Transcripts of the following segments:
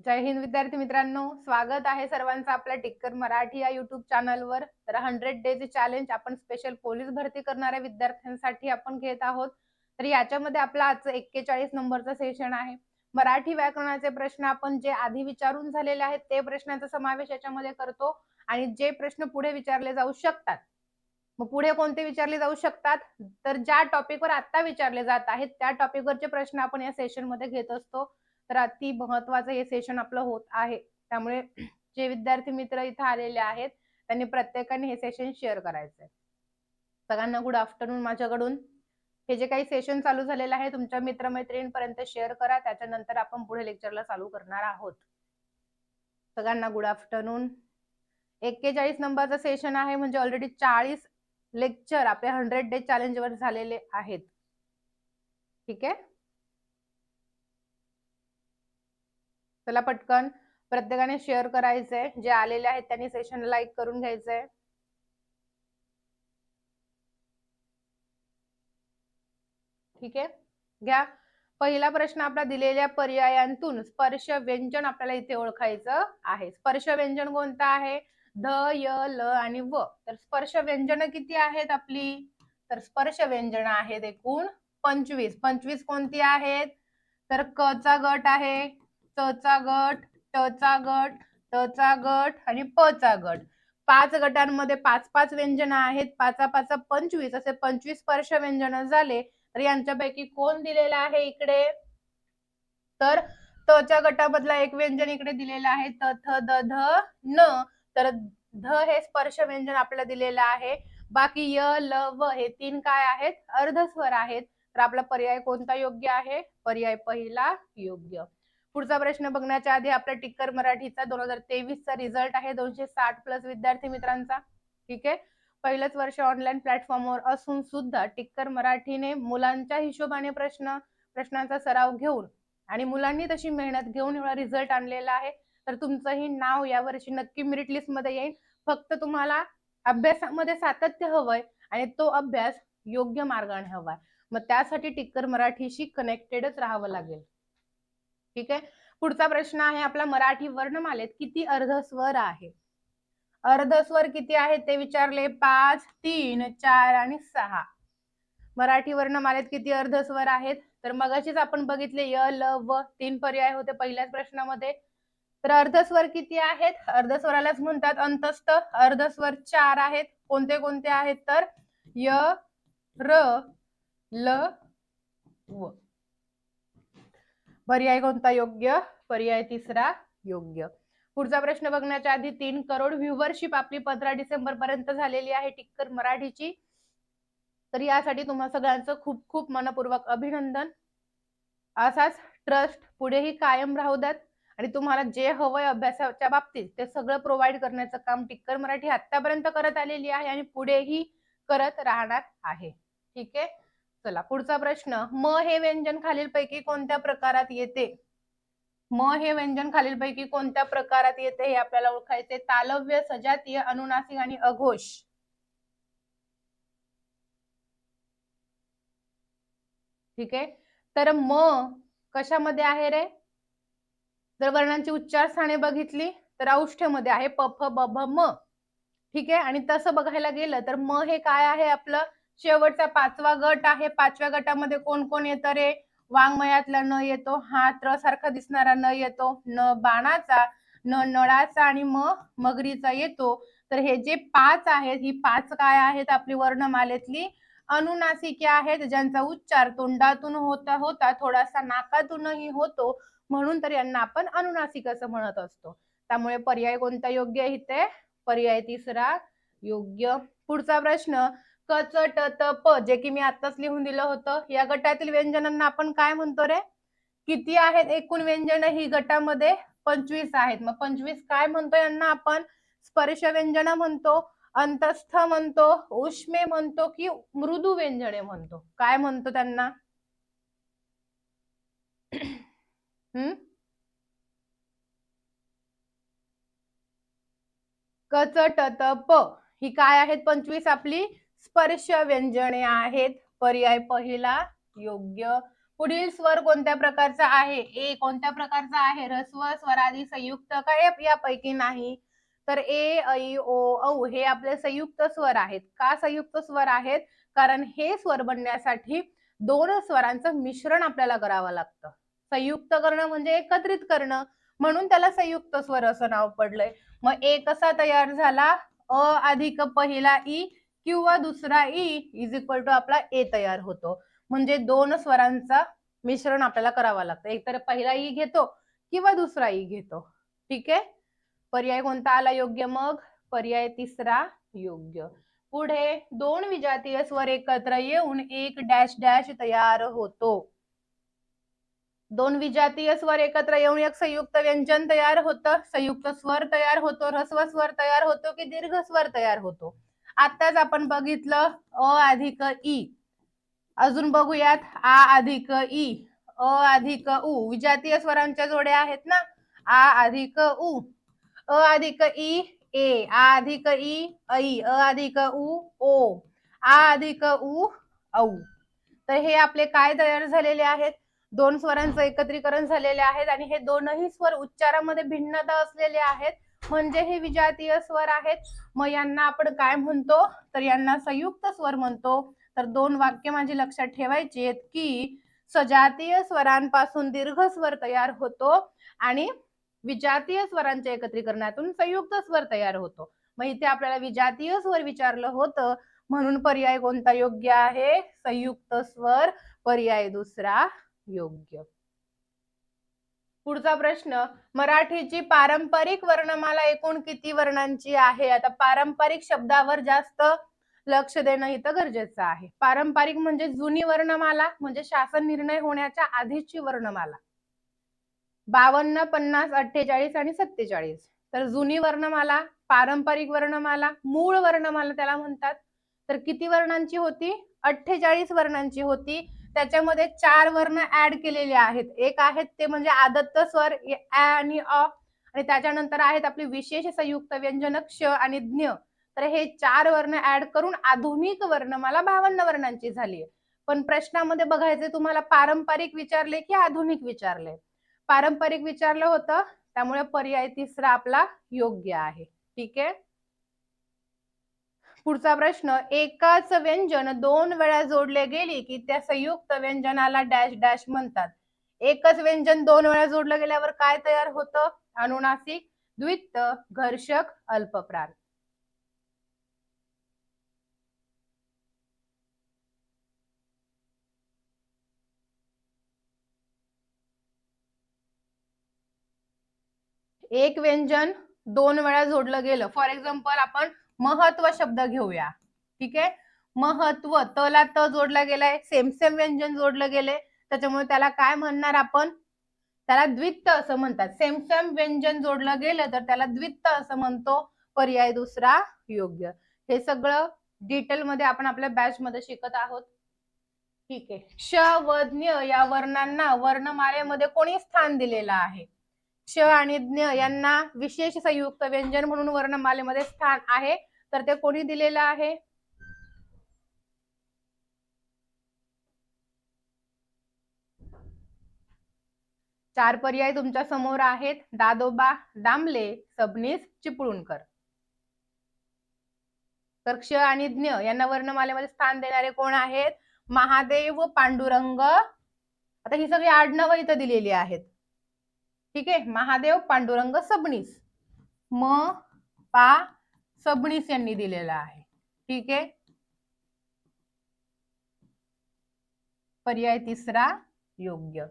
जय हिंद विद्यार्थी मित्रांनो. स्वागत आहे सर्वांचं आपल्या टिक्कर मराठी या युट्यूब चॅनलवर तर हंड्रेड डेज चॅलेंज आपण स्पेशल पोलीस भरती करणाऱ्या विद्यार्थ्यांसाठी आपण घेत आहोत. तर याच्यामध्ये आपला आजचं एक्केचाळीस नंबरचं सेशन आहे. मराठी व्याकरणाचे प्रश्न आपण जे आधी विचारून झालेले आहेत ते प्रश्नांचा समावेश याच्यामध्ये करतो आणि जे प्रश्न पुढे विचारले जाऊ शकतात. मग पुढे कोणते विचारले जाऊ शकतात? तर ज्या टॉपिकवर आता विचारले जात आहेत त्या टॉपिकवरचे प्रश्न आपण या सेशनमध्ये घेत असतो. तर अति महत्वाचं हे सेशन आपलं होत आहे. त्यामुळे जे विद्यार्थी मित्र इथे आलेले आहेत त्यांनी प्रत्येकाने हे सेशन शेअर करायचंय. सगळ्यांना गुड आफ्टरनून माझ्याकडून. हे जे काही सेशन चालू झालेलं आहे तुमच्या मित्रमैत्रिणींपर्यंत शेअर करा. त्याच्यानंतर आपण पुढे लेक्चरला चालू करणार आहोत. सगळ्यांना गुड आफ्टरनून एक्केचाळीस नंबरचं सेशन आहे म्हणजे ऑलरेडी चाळीस लेक्चर आपल्या हंड्रेड डे चॅलेंजवर झालेले आहेत. ठीक आहे? चला पटकन प्रत्येकाने शेअर करायचंय. जे आलेले आहेत त्यांनी सेशन लाईक करून घ्यायचंय. ठीक आहे? घ्या. पहिला प्रश्न आपला दिलेल्या पर्यायांतून स्पर्श व्यंजन आपल्याला इथे ओळखायचं आहे. स्पर्श व्यंजन कोणतं आहे? ध य ल आणि व. तर स्पर्श व्यंजन किती आहेत आपली? तर स्पर्श व्यंजन आहेत एकूण पंचवीस. पंचवीस कोणती आहेत? तर क चा गट आहे. च चा गट ट चा गट ट चा गट आणि प चा गट. पाच गटांमध्ये पाच पाच व्यंजन आहेत. पाचा पाचा पंचवीस. असे पंचवीस स्पर्श व्यंजन झाले तर यांच्यापैकी कोण दिलेलं आहे इकडे? तर तच्या गटामधला एक व्यंजन इकडे दिलेलं आहे. त थ द ध न. तर ध हे स्पर्श व्यंजन आपल्याला दिलेलं आहे. बाकी य ल व हे तीन काय आहेत? अर्धस्वर आहेत. तर आपला पर्याय कोणता योग्य आहे? पर्याय पहिला योग्य. पुढचा प्रश्न बघण्याच्या आधी आपल्या टिक्कर मराठीचा दोन हजार तेवीस चा रिझल्ट आहे. दोनशे साठ प्लस विद्यार्थी मित्रांचा. ठीक आहे? पहिलंच वर्ष ऑनलाईन प्लॅटफॉर्मवर असून सुद्धा टिक्कर मराठीने मुलांच्या हिशोबाने प्रश्न प्रश्नांचा सराव घेऊन आणि मुलांनी तशी मेहनत घेऊन एवढा रिझल्ट आणलेला आहे. तर तुमचंही नाव यावर्षी नक्की मेरिट लिस्टमध्ये येईल. फक्त तुम्हाला अभ्यासामध्ये सातत्य हवंय आणि तो अभ्यास योग्य मार्गाने हवाय. मग त्यासाठी टिक्कर मराठीशी कनेक्टेडच राहावं लागेल. ठीक आहे? पुढचा प्रश्न आहे आपला मराठी वर्णमालेत किती अर्धस्वर आहे? अर्धस्वर किती आहेत ते विचारले पाच तीन चार आणि सहा. मराठी वर्णमालेत किती अर्धस्वर आहेत? तर मगाशीच आपण बघितले य ल व तीन पर्याय होते पहिल्याच प्रश्नामध्ये. तर अर्धस्वर किती आहेत? अर्धस्वरालाच म्हणतात अंतस्थ. अर्धस्वर चार आहेत. कोणते कोणते आहेत तर? य र ल व. पर्याय कोणता? योग्य. पर्याय तिसरा योग्य. पुढचा प्रश्न बघण्याच्या आधी तीन करोड व्ह्युवरशिप आपली पंधरा डिसेंबर पर्यंत झालेली आहे. टिक्कर मराठीची. तर यासाठी तुम्हा सगळ्यांचं खूप खूप मनपूर्वक अभिनंदन. असाच ट्रस्ट पुढेही कायम राहू द्यात. आणि तुम्हाला जे हवंय अभ्यासाच्या बाबतीत ते सगळं प्रोव्हाइड करण्याचं काम टिक्कर मराठी आतापर्यंत करत आलेली आहे आणि पुढेही करत राहणार आहे. ठीक आहे? चला पुढचा प्रश्न. म हे व्यंजन खालीलपैकी कोणत्या प्रकारात येते? म हे व्यंजन खालीलपैकी कोणत्या प्रकारात येते हे आपल्याला ओळखायचे? तालव्य सजातीय अनुनासिक आणि अघोष. ठीक आहे? तर म कशामध्ये आहे रे? जर वर्णांची उच्चार स्थाने बघितली तर औष्ठ्यमध्ये आहे. प फ ब भ म. ठीक आहे? आणि तसं बघायला गेलं तर म हे काय आहे आपलं? शेवटचा पाचवा गट आहे. पाचव्या गटामध्ये कोण कोण येतं रे? वाङ्मयातला न येतो हा त्र सारखा दिसणारा न येतो न बाणाचा न नळाचा आणि म मगरीचा येतो. तर हे जे पाच आहेत ही पाच काय आहेत आपली वर्णमालेतली? अनुनासिके आहेत ज्यांचा उच्चार तोंडातून होता होता थोडासा नाकातूनही होतो म्हणून तर यांना आपण अनुनासिक असं म्हणत असतो. त्यामुळे पर्याय कोणता योग्य आहे इथे? पर्याय तिसरा योग्य. पुढचा प्रश्न क च ट त प जे की मी आताच लिहून दिलं होतं. या गटातील व्यंजनांना आपण काय म्हणतो रे? किती आहेत? एकूण व्यंजन ही गटामध्ये पंचवीस आहेत. मग पंचवीस काय म्हणतो यांना आपण? स्पर्श व्यंजन म्हणतो अंतस्थ म्हणतो उष्मे म्हणतो की मृदू व्यंजने म्हणतो. काय म्हणतो त्यांना? हम्म? क च ट त प ही काय आहेत? पंचवीस आपली? स्पर्श व्यंजने आहेत. पर्याय पहिला योग्य. पुढील स्वर कोणत्या प्रकारचा आहे? ए कोणत्या प्रकारचा आहे? ह्रस्व स्वरादी संयुक्त काय यापैकी नाही? तर ए ऐ ओ औ हे आपले संयुक्त स्वर आहेत. का संयुक्त स्वर आहेत? कारण हे स्वर बनण्यासाठी दोन स्वरांचं मिश्रण आपल्याला करावं लागतं. संयुक्त करणं म्हणजे एकत्रित करणं. म्हणून त्याला संयुक्त स्वर असं नाव पडलंय. मग ए कसा तयार झाला? अ अधिक पहिला ई किंवा दुसरा ई इज इक्वल टू आपला ए तयार होतो. म्हणजे दोन स्वरांचा मिश्रण आपल्याला करावा लागतं. एकतर पहिला ई घेतो किंवा दुसरा ई घेतो. ठीक आहे? पर्याय कोणता आला योग्य मग? पर्याय तिसरा योग्य. पुढे दोन विजातीय स्वर एकत्र येऊन एक डॅश डॅश तयार होतो. दोन विजातीय स्वर एकत्र येऊन एक संयुक्त व्यंजन तयार होतं. संयुक्त स्वर तयार होतो ह्रस्व स्वर तयार होतो की दीर्घ स्वर तयार होतो? आताच आपण बघितलं अ अधिक ई. अजून बघूयात आ अधिक ई अ अधिक उ. विजातीय स्वरांच्या जोड्या आहेत ना? आ अधिक उ अ अधिक ई ए. आ अधिक ई ऐ. अ अधिक उ ओ. आ अधिक उ औ. तर हे आपले काय तयार झालेले आहेत? दोन स्वरांचं एकत्रीकरण झालेले आहेत आणि हे दोनही स्वर उच्चारामध्ये भिन्नता असलेले आहेत. म्हणजे हे विजातीय स्वर आहेत. मग यांना आपण काय म्हणतो? तर यांना संयुक्त स्वर म्हणतो. तर दोन वाक्य माझी लक्षात ठेवायची आहेत की सजातीय स्वरांपासून दीर्घ स्वर तयार होतो आणि विजातीय स्वरांच्या एकत्रीकरणातून संयुक्त स्वर तयार होतो. मग इथे आपल्याला विजातीय स्वर विचारलं होतं. म्हणून पर्याय कोणता योग्य आहे? संयुक्त स्वर पर्याय दुसरा योग्य. पुढचा प्रश्न मराठीची पारंपरिक वर्णमाला एकूण किती वर्णांची आहे? आता पारंपरिक शब्दावर जास्त लक्ष देणं इथं गरजेचं आहे. पारंपरिक म्हणजे जुनी वर्णमाला म्हणजे शासन निर्णय होण्याच्या आधीची वर्णमाला. बावन्न पन्नास अठ्ठेचाळीस आणि सत्तेचाळीस. तर जुनी वर्णमाला पारंपरिक वर्णमाला मूळ वर्णमाला त्याला म्हणतात. तर किती वर्णांची होती? अठ्ठेचाळीस वर्णांची होती. त्याच्यामध्ये चार वर्ण ऍड केलेले आहेत. एक आहेत ते म्हणजे आदत्त स्वर आणि अ. आणि त्याच्यानंतर आहेत आपली विशेष संयुक्त व्यंजन क्ष आणि ज्ञ. तर हे चार वर्ण ऍड करून आधुनिक वर्णमाला बावन्न वर्णांची झाली पण प्रश्नामध्ये बघायचे तुम्हाला पारंपरिक विचारले की आधुनिक विचारले? पारंपरिक विचारलं होतं त्यामुळे पर्याय तिसरा आपला योग्य आहे. ठीक आहे? पुढचा प्रश्न एकाच व्यंजन दोन वेळा जोडले गेले की त्या संयुक्त व्यंजनाला डॅश डॅश म्हणतात. एकच व्यंजन दोन वेळा जोडलं गेल्यावर काय तयार होतं? अनुनासिक द्वित्त घर्षक अल्पप्राण. एक व्यंजन दोन वेळा जोडलं गेलं. फॉर एक्झाम्पल आपण महत्त्व शब्द घेऊया. ठीक आहे? महत्त्व तला त जोडला गेलाय सेम सेम व्यंजन जोडलं गेले त्याच्यामुळे त्याला काय म्हणणार आपण? त्याला द्वित्त असं म्हणतात. सेम सेम व्यंजन जोडलं गेलं तर त्याला द्वित्त असं म्हणतो. पर्याय दुसरा योग्य. हे सगळं डिटेल मध्ये आपण आपल्या बॅच मध्ये शिकत आहोत. ठीक आहे. क्ष व ज्ञ या वर्णांना वर्णमालेमध्ये कोणी स्थान दिलेलं आहे? क्ष आणि ज्ञ यांना विशेष संयुक्त व्यंजन म्हणून वर्णमालेमध्ये स्थान आहे. तर ते कोणी दिलेलं आहे? चार पर्याय तुमच्यासमोर आहेत. दादोबा दामले सबनीस चिपळूणकर. तर क्ष आणि ज्ञ यांना वर्णमालेमध्ये स्थान देणारे कोण आहेत? महादेव पांडुरंग. आता ही सगळी आडनावं इथं दिलेली आहेत. ठीक आहे? महादेव पांडुरंग सबनीस. म पा सबनीस यांनी दिलेला आहे. ठीक आहे? पर्याय तिसरा योग्य.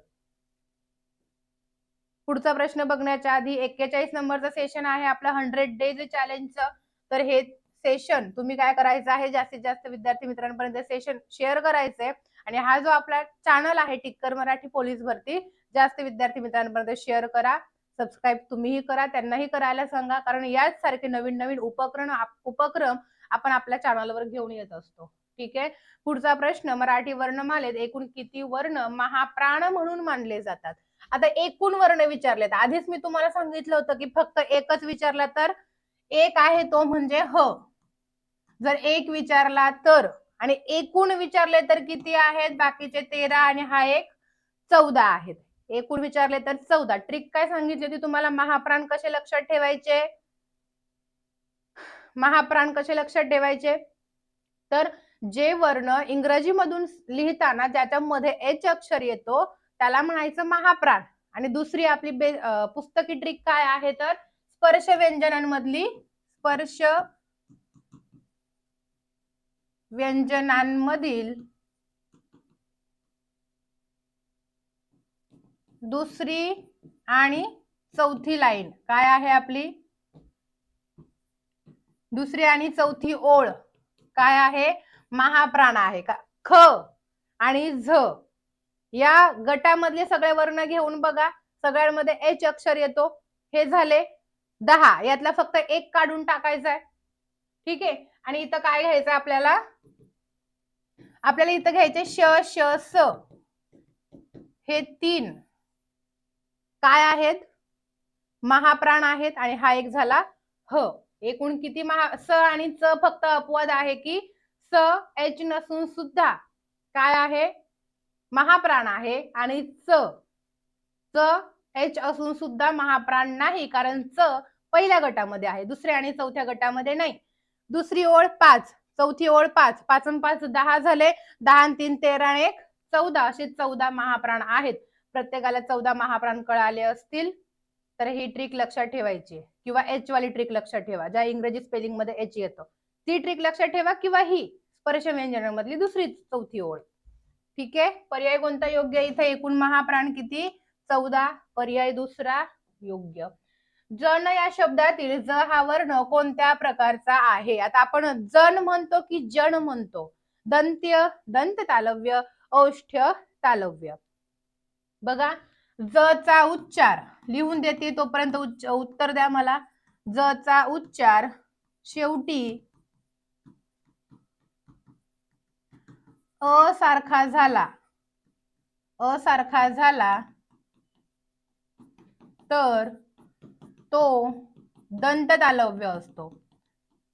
पुढचा प्रश्न बघण्याच्या आधी एक्केचाळीस नंबरचं सेशन आहे. आपलं हंड्रेड डेज चॅलेंजचं तर हे सेशन तुम्ही काय करायचं आहे? जास्तीत जास्त विद्यार्थी मित्रांपर्यंत सेशन शेअर करायचंय. आणि हा जो आपला चॅनल आहे टिक्कर मराठी पोलीस भरती जास्त विद्यार्थी मित्रांपर्यंत शेअर करा. सबस्क्राईब तुम्हीही करा त्यांनाही करायला सांगा. कारण याच सारखे नवीन नवीन उपक्रम उपक्रम आपण आपल्या चॅनलवर घेऊन येत असतो. ठीक आहे? पुढचा प्रश्न मराठी वर्णमालेत एकूण किती वर्ण महाप्राण म्हणून मानले जातात? आता एकूण वर्ण विचारलेत. आधीच मी तुम्हाला सांगितलं होतं की फक्त एकच विचारला तर? एक आहे तो म्हणजे ह. जर एक विचारला तर आणि एकूण विचारले तर किती आहेत? बाकीचे तेरा आणि हा एक चौदा आहेत. एकूण विचारले तर चौदा. ट्रिक काय सांगितली होती तुम्हाला? महाप्राण कसे लक्षात ठेवायचे? महाप्राण कसे लक्षात ठेवायचे? तर जे वर्ण इंग्रजीमधून लिहिताना ज्याच्यामध्ये एच अक्षर येतो त्याला म्हणायचं महाप्राण. आणि दुसरी आपली बे पुस्तकी ट्रिक काय आहे तर स्पर्श व्यंजनांमधली स्पर्श व्यंजनांमधील दुसरी आणि चौथी लाईन. काय आहे आपली? दुसरी आणि चौथी ओळ. काय आहे? महाप्राण आहे. का? ख आणि झ. या गटामधले सगळे वर्ण घेऊन बघा. सगळ्यांमध्ये एच अक्षर येतो. हे झाले दहा. यातला फक्त एक काढून टाकायचा आहे ठीक आहे? आणि इथं काय घ्यायचं आपल्याला? आपल्याला इथं घ्यायचे श श स. हे तीन. काय आहेत? महाप्राण आहेत आणि हा एक झाला ह. एकूण किती महा स आणि च फक्त अपवाद आहे की स एच नसून सुद्धा काय आहे? महाप्राण आहे आणि च च एच असून सुद्धा महाप्राण नाही कारण च पहिल्या गटामध्ये आहे. दुसऱ्या आणि चौथ्या गटामध्ये नाही. दुसरी ओळ पाच चौथी ओळ पाच पाच पाच दहा झाले. दहा तीन तेरा एक चौदा असे चौदा महाप्राण आहेत. प्रत्येकाला चौदा महाप्राण कळाले असतील तर ही ट्रिक लक्षात ठेवायची. किंवा एच वाली ट्रिक लक्षात ठेवा ज्या इंग्रजी स्पेलिंगमध्ये एच येतं. ती ट्रिक लक्षात ठेवा किंवा ही स्पर्श व्यंजनामधली दुसरी चौथी ओळ. ठीक आहे? पर्याय कोणता योग्य? इथे एकूण महाप्राण किती? चौदा. पर्याय दुसरा योग्य. जन या शब्दातील ज हा वर्ण कोणत्या प्रकारचा आहे? आता आपण जन म्हणतो की जन म्हणतो? दंत्य दंत तालव्य औष्ठ्य तालव्य बघा ज चा उच्चार. लिहून देते तोपर्यंत उच्च उत्तर द्या मला. ज चा उच्चार. शेवटी असारखा झाला. असारखा झाला. तर तो दंत तालव्य असतो.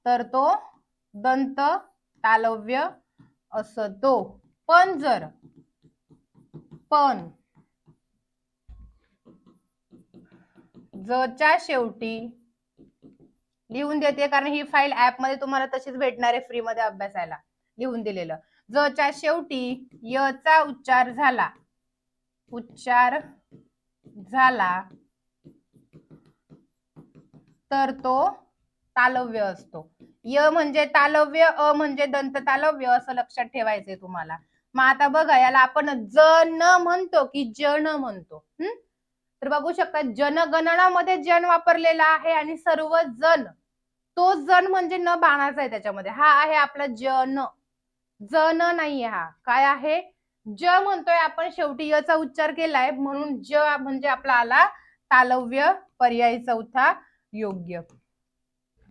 तर तो दंत तालव्य असतो. पण जर पण जच्या शेवटी लिहून देते कारण ही फाईल ऍपमध्ये तुम्हाला तशीच भेटणार आहे फ्री मध्ये अभ्यासायला. लिहून दिलेलं. जच्या शेवटी यचा उच्चार झाला उच्चार झाला तर तो तालव्य असतो. य म्हणजे तालव्य अ म्हणजे दंत तालव्य असं लक्षात ठेवायचंय तुम्हाला. मग आता बघा याला आपण जन म्हणतो की जन म्हणतो. हम्म तर बघू शकता जनगणनामध्ये जन वापरलेला आहे आणि सर्व जन तो जन म्हणजे न बाणाचा आहे त्याच्यामध्ये. हा आहे आपला जन. जन नाहीये हा. काय आहे? ज म्हणतोय आपण शेवटी य चा उच्चार केलाय म्हणून ज म्हणजे आपला आला तालव्य पर्याय चौथा योग्य.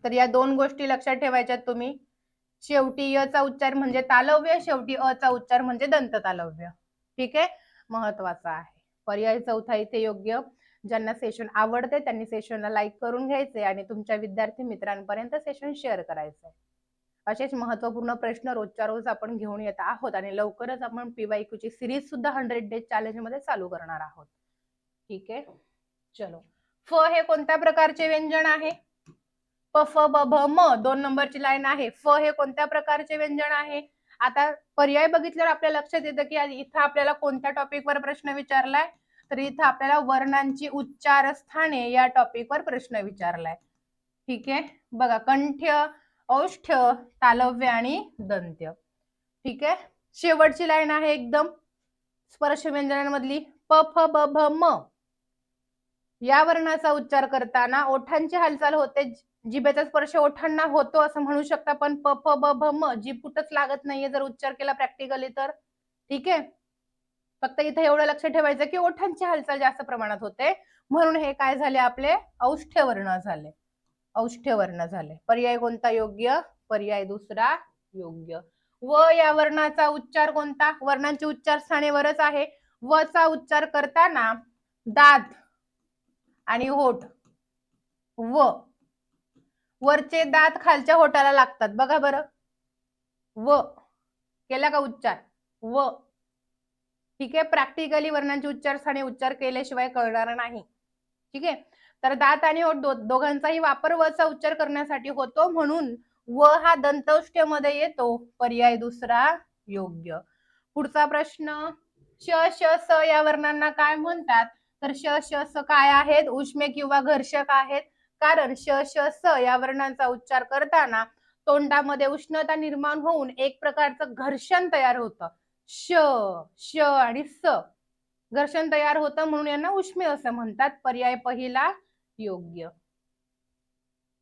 तर या दोन गोष्टी लक्षात ठेवायच्यात तुम्ही. शेवटी य चा उच्चार म्हणजे तालव्य शेवटी अ चा उच्चार म्हणजे दंत तालव्य ठीक आहे? महत्त्वाचा आहे. पर्याय चौथा इथे योग्य. ज्यांना सेशन आवडते त्यांनी सेशनला लाईक करून घ्यायचे आणि तुमच्या विद्यार्थी मित्रांपर्यंत सेशन शेअर करायचंय असेच महत्त्वपूर्ण प्रश्न रोजच्या रोज आपण घेऊन येत आहोत आणि लवकरच आपण पीवायक्यू ची सिरीज सुद्धा हंड्रेड डेज चॅलेंजमध्ये चालू करणार आहोत. ठीक आहे? चलो. फ हे कोणत्या प्रकारचे व्यंजन आहे? प फ ब भ म दोन नंबरची लाईन आहे. फ हे कोणत्या प्रकारचे व्यंजन आहे? आता पर्याय बघितल्यावर आपल्या लक्षात येतं की इथं आपल्याला कोणत्या टॉपिकवर प्रश्न विचारलाय? तर इथं आपल्याला वर्णांची उच्चार स्थाने या टॉपिकवर प्रश्न विचारलाय. ठीक आहे? बघा कंठ्य औष्ठ्य तालव्य आणि दंत्य. ठीक आहे? शेवटची लाईन आहे एकदम. स्पर्श व्यंजनांमधली प फ ब भ म. या वर्णाचा उच्चार करताना ओठांची हालचाल होते जिभेचा स्पर्श ओठांना होतो असं म्हणू शकता पण प प ब भ म जीभ कुठंच लागत नाहीये जर उच्चार केला प्रॅक्टिकली तर. ठीक आहे? फक्त इथे एवढं लक्ष ठेवायचं की ओठांची हालचाल जास्त प्रमाणात होते. म्हणून हे काय झाले आपले? औष्ठ्य वर्ण झाले. औष्ठ्य वर्ण झाले. पर्याय कोणता? योग्य. पर्याय दुसरा योग्य. व या वर्णाचा उच्चार कोणता? वर्णांचे उच्चार स्थानेवरच आहे. व चा उच्चार करताना दात आणि होठ व वरचे दात खालच्या होटाला लागतात. बघा बरं. व. केला का उच्चार? व. ठीक आहे? प्रॅक्टिकली वर्णांचे उच्चारस्थानी उच्चार केल्याशिवाय कळणार नाही. ठीक आहे? तर दात आणि ओठ दो- दोघांचाही वापर वचा उच्चार करण्यासाठी होतो. म्हणून व हा दंतौष्ठ्यमध्ये येतो. पर्याय दुसरा योग्य. पुढचा प्रश्न. श श स या वर्णांना काय म्हणतात? तर श श स काय आहेत? उष्मे किंवा घर्षक आहेत? कारण श श स या वर्णांचा उच्चार करताना तोंडामध्ये उष्णता निर्माण होऊन एक प्रकारचं घर्षण तयार होतं. श श आणि स. घर्षण तयार होतं म्हणून यांना उष्मे असं म्हणतात. पर्याय पहिला योग्य.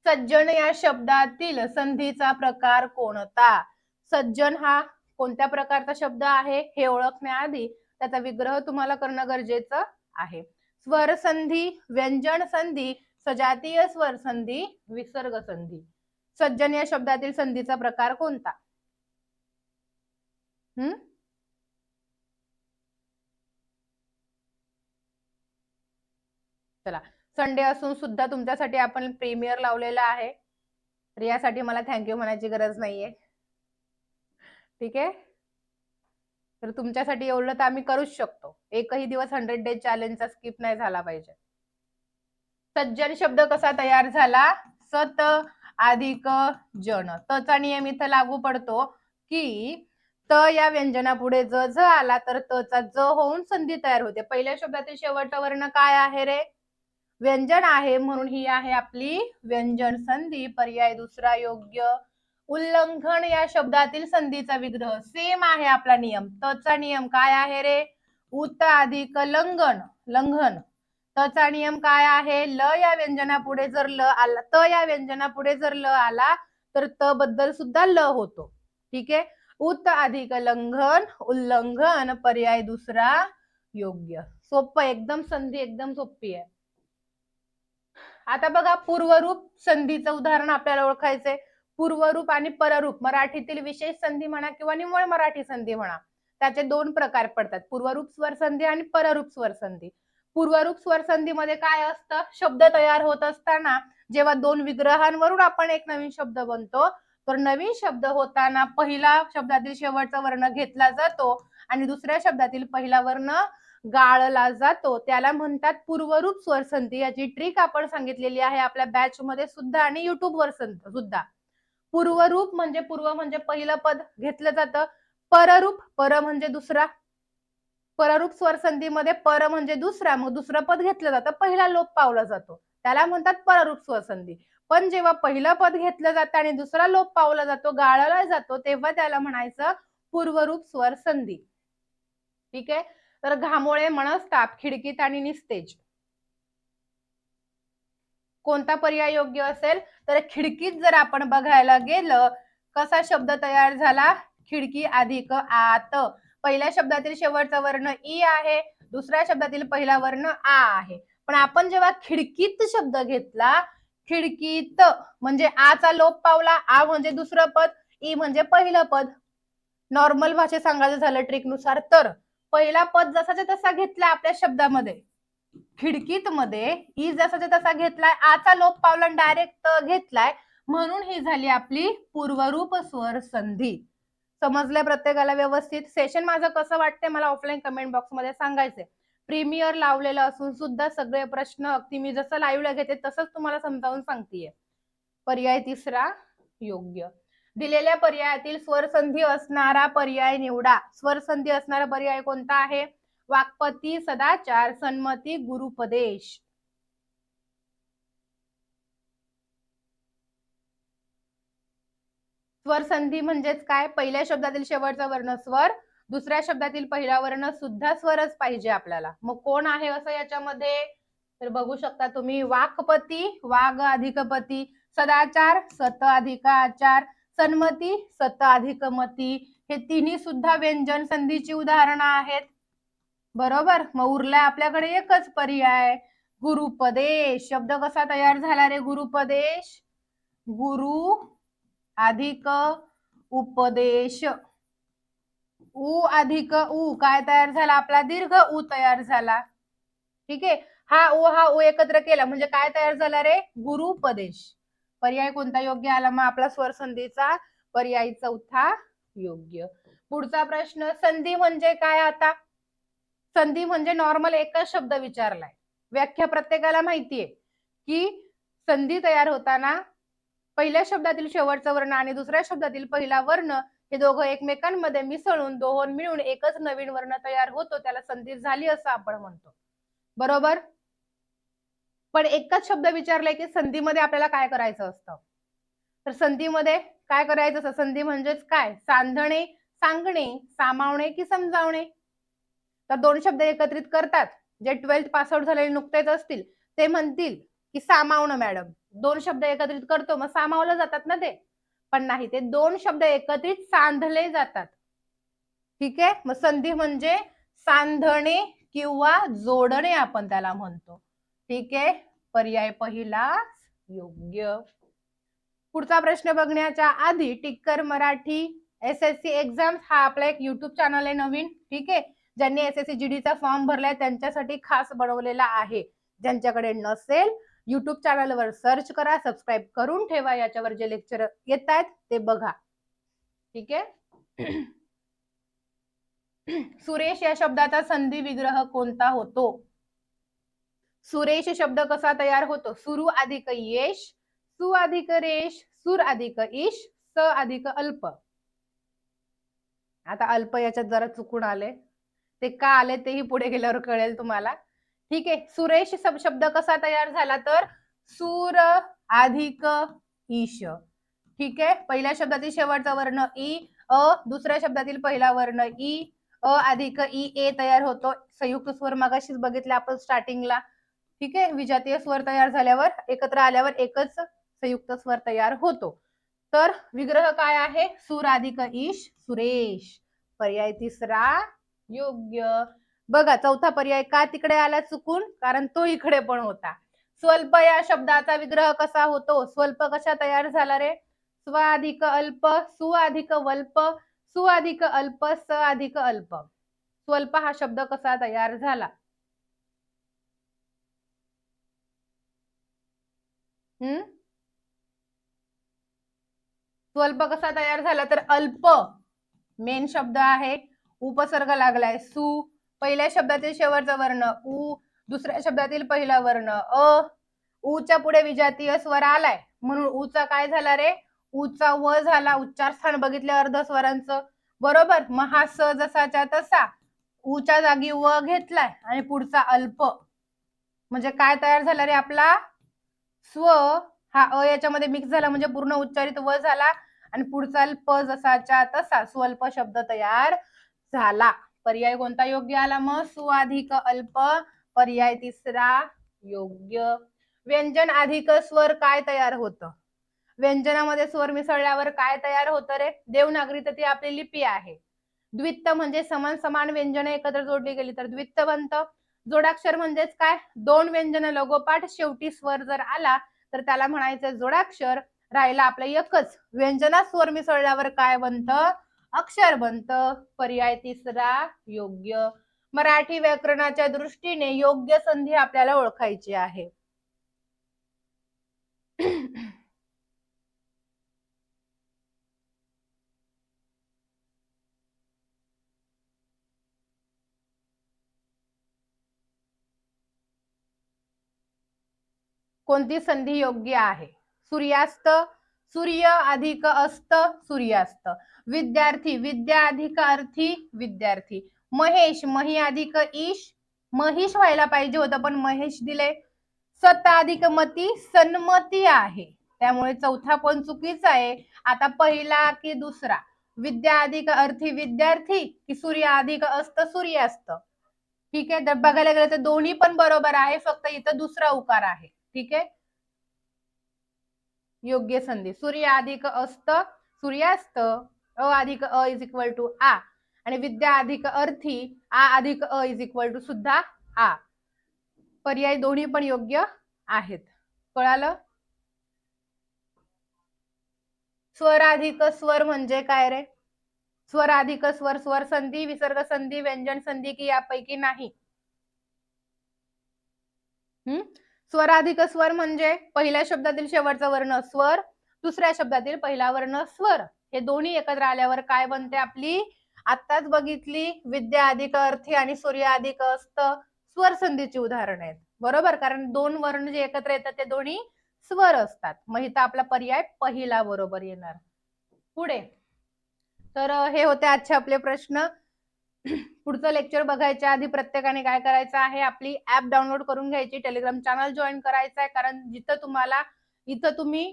सज्जन या शब्दातील संधीचा प्रकार कोणता? सज्जन हा कोणत्या प्रकारचा शब्द आहे? हे ओळखण्याआधी त्याचा विग्रह तुम्हाला करणं गरजेचं आहे. स्वर संधी व्यंजन संधी सजातीय स्वर संधी विसर्ग संधी. सज्जन या शब्दातील संधीचा प्रकार कोणता? हम्म चला. संडे असून सुद्धा तुमच्यासाठी आपण प्रीमियर लावलेला आहे. तर यासाठी मला थँक्यू म्हणायची गरज नाहीये. ठीक आहे? तर तुमच्यासाठी एवढं तर आम्ही करूच शकतो. एकही दिवस हंड्रेड डेज चॅलेंजचा स्किप नाही झाला पाहिजे. सज्जन शब्द कसा तयार झाला? सत अधिक जन. तचा नियम इथं लागू पडतो की त या व्यंजनापुढे ज ज आला तर तचा ज होऊन संधी तयार होते. पहिल्या शब्दातील शेवट वर्ण काय आहे रे? व्यंजन आहे म्हणून ही आहे आपली व्यंजन संधी. पर्याय दुसरा योग्य. उल्लंघन या शब्दातील संधीचा विग्रह. सेम आहे आपला नियम. तचा नियम काय आहे रे? उत अधिक लंघन लंघन. तचा नियम काय आहे? ल या व्यंजनापुढे जर ल आला त या व्यंजनापुढे जर ल आला तर त बद्दल सुद्धा ल होतो. ठीक आहे? उत अधिक लंघन उल्लंघन पर्याय दुसरा योग्य. सोपं एकदम संधी एकदम सोपी आहे. आता बघा पूर्वरूप संधीचं उदाहरण आपल्याला ओळखायचंय पूर्वरूप आणि पररूप मराठीतील विशेष संधी म्हणा किंवा निव्वळ मराठी संधी म्हणा त्याचे दोन प्रकार पडतात. पूर्वरूप स्वर संधी आणि पररूप स्वर संधी. पूर्वरूप स्वरसंधीमध्ये काय असतं? शब्द तयार होत असताना जेव्हा दोन विग्रहांवरून आपण एक नवीन शब्द बनतो तर नवीन शब्द होताना पहिला शब्दातील शेवटचा वर्ण घेतला जातो आणि दुसऱ्या शब्दातील पहिला वर्ण गाळला जातो. त्याला म्हणतात पूर्वरूप स्वरसंधी. याची ट्रिक आपण सांगितलेली आहे आपल्या बॅच मध्ये सुद्धा आणि युट्यूबवर सुद्धा. पूर्वरूप म्हणजे पूर्व म्हणजे पहिलं पद घेतलं जातं. पररूप पर म्हणजे दुसरा. पररूप स्वर संधीमध्ये पर म्हणजे दुसरा मग दुसरं पद घेतलं जातं पहिला लोप पावला जातो. त्याला म्हणतात पररूप स्वर संधी पण जेव्हा पहिलं पद घेतलं जातं आणि दुसरा लोप पावला जातो गाळला जातो तेव्हा त्याला म्हणायचं पूर्वरूप स्वर संधी ठीक आहे? तर घामोळे मनस्ताप खिडकीत आणि निस्तेज. कोणता पर्याय योग्य असेल? तर खिडकीत जर आपण बघायला गेलं कसा शब्द तयार झाला? खिडकी अधिक आत. पहिल्या शब्दातील शेवटचा वर्ण ई आहे दुसऱ्या शब्दातील पहिला वर्ण आ आहे. पण आपण जेव्हा खिडकीत शब्द घेतला खिडकीत म्हणजे आचा लोप पावला आ म्हणजे दुसरं पद ई म्हणजे पहिलं पद. नॉर्मल भाषेत सांगायचं झालं ट्रिकनुसार तर पहिला पद जसाच्या तसा घेतला आपल्या शब्दामध्ये. खिडकीत मध्ये ई जसाच्या तसा घेतलाय आचा लोप पावला डायरेक्ट घेतलाय. म्हणून ही झाली आपली पूर्वरूप स्वर संधी. समजलंय प्रत्येकाला व्यवस्थित. सेशन माझं कसं वाटतंय मला ऑफलाईन कमेंट बॉक्समध्ये सांगायचंय. प्रीमियर लावलेलं असून सुद्धा सगळे प्रश्न अगदी मी जसं लाईव्हला घेते तसंच तुम्हाला समजावून सांगतेय. पर्याय तिसरा योग्य. दिलेल्या पर्यायातील स्वरसंधी असणारा पर्याय निवडा. स्वरसंधी असणारा पर्याय कोणता आहे? वाक्पती सदाचार सन्मती गुरुपदेश. स्वर संधी म्हणजेच काय? पहिल्या शब्दातील शेवटचा वर्ण स्वर दुसऱ्या शब्दातील पहिला वर्ण सुद्धा स्वरच पाहिजे आपल्याला. मग कोण आहे असं याच्यामध्ये? तर बघू शकता तुम्ही वाकपती वाघ अधिकपती सदाचार सत अधिक आचार सन्मती सत अधिक मती हे तिन्ही सुद्धा व्यंजन संधीची उदाहरणं आहेत. बरोबर? मग उरलाय आपल्याकडे एकच पर्याय. गुरुपदेश. शब्द कसा तयार झाला रे गुरुपदेश? गुरु अधिक उपदेश. उ अधिक उ काय तयार झाला आपला? दीर्घ उ तयार झाला. ठीक आहे? हा उ हा उ एकत्र केला. म्हणजे काय तयार झाला रे? गुरुपदेश पर्याय कोणता योग्य आला? मग आपला स्वर संधीचा पर्याय चौथा योग्य. पुढचा प्रश्न संधी म्हणजे काय आता? संधी म्हणजे नॉर्मल एकच शब्द विचारलाय. व्याख्या प्रत्येकाला माहितीये की संधी तयार होताना पहिल्या शब्दातील शेवटचा वर्ण आणि दुसऱ्या शब्दातील पहिला वर्ण हे दोघं एकमेकांमध्ये मिसळून दोन मिळून एकच नवीन वर्ण तयार होतो त्याला संधी झाली असं आपण म्हणतो. बरोबर? पण एकच शब्द विचारलाय की संधीमध्ये आपल्याला काय करायचं असतं? तर संधीमध्ये काय करायचं असतं? संधी म्हणजेच काय? सांधणे सांगणे सामावणे की समजावणे? तर दोन शब्द एकत्रित करतात. जे ट्वेल्थ पासआउट झालेले नुकतेच असतील ते म्हणतील की सामावणं मॅडम. दोन शब्द एकत्रित करतो मग सामावलं जातात ना ते. पण नाही ते दोन शब्द एकत्रित सांधले जातात. ठीक आहे? मग संधी म्हणजे सांधणे किंवा जोडणे आपण त्याला म्हणतो. ठीक आहे? पर्याय पहिलाच योग्य. पुढचा प्रश्न बघण्याच्या आधी टिक्कर Marathi S S C exam हा आपला एक युट्यूब चॅनल आहे नवीन. ठीक आहे? ज्यांनी एस एस सी जीडीचा फॉर्म भरलाय त्यांच्यासाठी खास बनवलेला आहे. ज्यांच्याकडे नसेल युट्यूब चॅनलवर सर्च करा सबस्क्राईब करून ठेवा. याच्यावर जे लेक्चर येत आहेत ते बघा. ठीक आहे? सुरेश या शब्दाचा संधी विग्रह कोणता होतो? सुरेश शब्द कसा तयार होतो? सुरू अधिक येश सु अधिक रेश सुर अधिक ईश स अधिक अल्प. आता अल्प याच्यात जरा चुकून आले. ते का आले तेही पुढे गेल्यावर कळेल तुम्हाला. ठीक आहे. सुरेश सब शब्द कसा तयार झाला तर? सूर अधिक ईश. ठीक आहे. पहिल्या शब्दातील शेवटचा वर्ण ई अ. दुसऱ्या शब्दातील पहिला वर्ण ई अ. अधिक ई ए तयार होतो. संयुक्त स्वर मागाशीच बघितले आपण स्टार्टिंगला ठीक आहे. विजातीय स्वर तयार झाल्यावर एकत्र आल्यावर एकच संयुक्त स्वर तयार होतो. तर विग्रह काय आहे? सुर अधिक ईश सुरेश. पर्याय तिसरा योग्य. बघा चौथा पर्याय का तिकडे आला चुकून? कारण तो इकडे पण होता. स्वल्प या शब्दाचा विग्रह कसा होतो? स्वल्प कशा तयार झाला रे? स्व अधिक अल्प सु अधिक वल्प सु अधिक अल्प स अधिक अल्प. स्वल्प हा शब्द कसा तयार झाला? हम्म? स्वल्प कसा तयार झाला? तर अल्प मेन शब्द आहे. उपसर्ग लागलाय सु पहिल्या शब्दातील शेवटचा वर्ण उ. दुसऱ्या शब्दातील पहिला वर्ण अ. उच्या पुढे विजातीय स्वर आलाय. म्हणून उचा काय झाला रे? उचा व झाला. उच्चार स्थान बघितले अर्ध स्वरांचं. बरोबर? महा स जसाच्या तसा. उच्या जागी व घेतलाय. आणि पुढचा अल्प. म्हणजे काय तयार झाला रे आपला? स्व हा अ याच्यामध्ये मिक्स झाला. म्हणजे पूर्ण उच्चारित व झाला. आणि पुढचा अल्प जसाच्या तसा. स्वल्प शब्द तयार झाला. पर्याय कोणता? योग्य आला मग सुअधिक अल्प पर्याय तिसरा योग्य. व्यंजन अधिक स्वर काय तयार होतं? व्यंजनामध्ये स्वर मिसळल्यावर काय तयार होतं रे? देवनागरी तर ती आपली लिपी आहे. द्वित्त म्हणजे समान समान व्यंजन एकत्र जोडली गेली तर द्वित्त बनतं. जोडाक्षर म्हणजेच काय? दोन व्यंजन लगोपाठ शेवटी स्वर जर आला तर त्याला म्हणायचं जोडाक्षर. राहिला आपलं एकच. व्यंजना स्वर मिसळल्यावर काय बनतं? अक्षर बनतं. पर्याय तिसरा योग्य. मराठी व्याकरणाच्या दृष्टीने योग्य संधी आपल्याला ओळखायची आहे. कोणती संधी योग्य आहे? सूर्यास्त सूर्य अधिक अस्त सूर्यास्त. विद्यार्थी विद्या अधिक अर्थी विद्यार्थी. महेश मही अधिक ईश. महिष व्हायला पाहिजे होतं पण महेश दिले सत अधिक मती सन्मती आहे. त्यामुळे चौथा पण चुकीचा आहे. आता पहिला की दुसरा. विद्या अधिक अर्थी विद्यार्थी की सूर्य अधिक अस्त सूर्यास्त. ठीक आहे? तर बघायला गेलं तर दोन्ही पण बरोबर आहे. फक्त इथं दुसरा उकार आहे. ठीक आहे? योग्य संधी. सूर्य अधिक अस्त सूर्यास्त अ अधिक अ इज इक्वल टू आ. आणि विद्या अधिक अर्थी आ अधिक अ इज इक्वल टू सुद्धा आ. पर्याय दोन्ही पण योग्य आहेत. कळालं? स्वर अधिक स्वर म्हणजे काय रे? स्वर अधिक स्वर स्वर संधी विसर्ग संधी व्यंजन संधी की यापैकी नाही? हम्म स्वराधिक स्वर म्हणजे पहिल्या शब्दातील शेवटचा वर्ण स्वर दुसऱ्या शब्दातील पहिला वर्ण स्वर. हे दोन्ही एकत्र आल्यावर काय बनते आपली? आत्ताच बघितली विद्या अधिक अर्थी आणि सूर्य अधिक अस्त स्वर संधीची उदाहरण आहेत. बरोबर? कारण दोन वर्ण जे एकत्र येतात ते दोन्ही स्वर असतात. मग इथं आपला पर्याय पहिला बरोबर येणार. पुढे. तर हे होते आजचे आपले प्रश्न. पुढचं लेक्चर बघायच्या आधी प्रत्येकाने काय करायचं आहे? आपली ऍप डाउनलोड करून घ्यायची टेलिग्राम चॅनल जॉईन करायचं आहे. कारण जिथं तुम्हाला इथं तुम्ही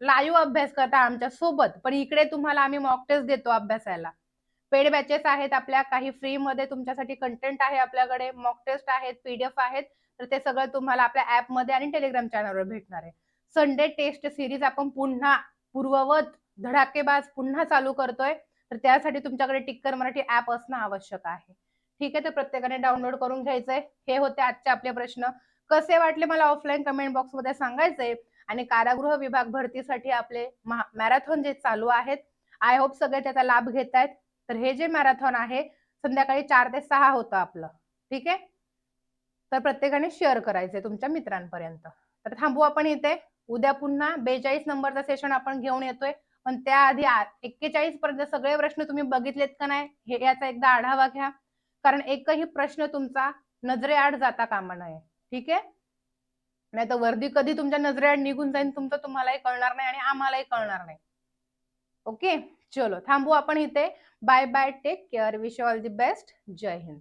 लाईव्ह अभ्यास करता आमच्यासोबत पण इकडे तुम्हाला आम्ही मॉक टेस्ट देतो अभ्यासाला पेड बॅचेस आहेत आपल्या काही फ्री मध्ये तुमच्यासाठी कंटेंट आहे आपल्याकडे मॉक टेस्ट आहेत पीडीएफ आहेत तर ते सगळं तुम्हाला आपल्या ऍपमध्ये आणि टेलिग्राम चॅनलवर भेटणार आहे. संडे टेस्ट सिरीज आपण पुन्हा पूर्ववत धडाकेबाज पुन्हा चालू करतोय. तर त्यासाठी तुमच्याकडे टिक्कर मराठी ऍप असणं आवश्यक आहे. ठीक आहे तर प्रत्येकाने डाउनलोड करून घ्यायचंय. हे होते आजचे आपले प्रश्न. कसे वाटले मला ऑफलाईन कमेंट बॉक्समध्ये सांगायचंय आणि कारागृह विभाग भरतीसाठी आपले मॅरेथॉन जे चालू आहेत आय होप सगळे त्याचा लाभ घेत आहेत. तर हे जे मॅरेथॉन आहे संध्याकाळी चार ते सहा होतं आपलं. ठीक आहे? तर प्रत्येकाने शेअर करायचंय तुमच्या मित्रांपर्यंत. तर थांबू आपण इथे. उद्या पुन्हा बेचाळीस नंबरचा सेशन आपण घेऊन येतोय. पण त्याआधी एक्केचाळीस पर्यंत सगळे प्रश्न तुम्ही बघितलेत का नाही? हे याचा एकदा आढावा घ्या. कारण एकही प्रश्न तुमचा नजरेआड जाता कामा नये. ठीक आहे? नाही तर वर्दी कधी तुमच्या नजरेआड निघून जाईल तुमचं तुम्हालाही कळणार नाही आणि आम्हालाही कळणार नाही. ओके? चलो थांबू आपण इथे. Bye bye take care wish all the best Jai Hind.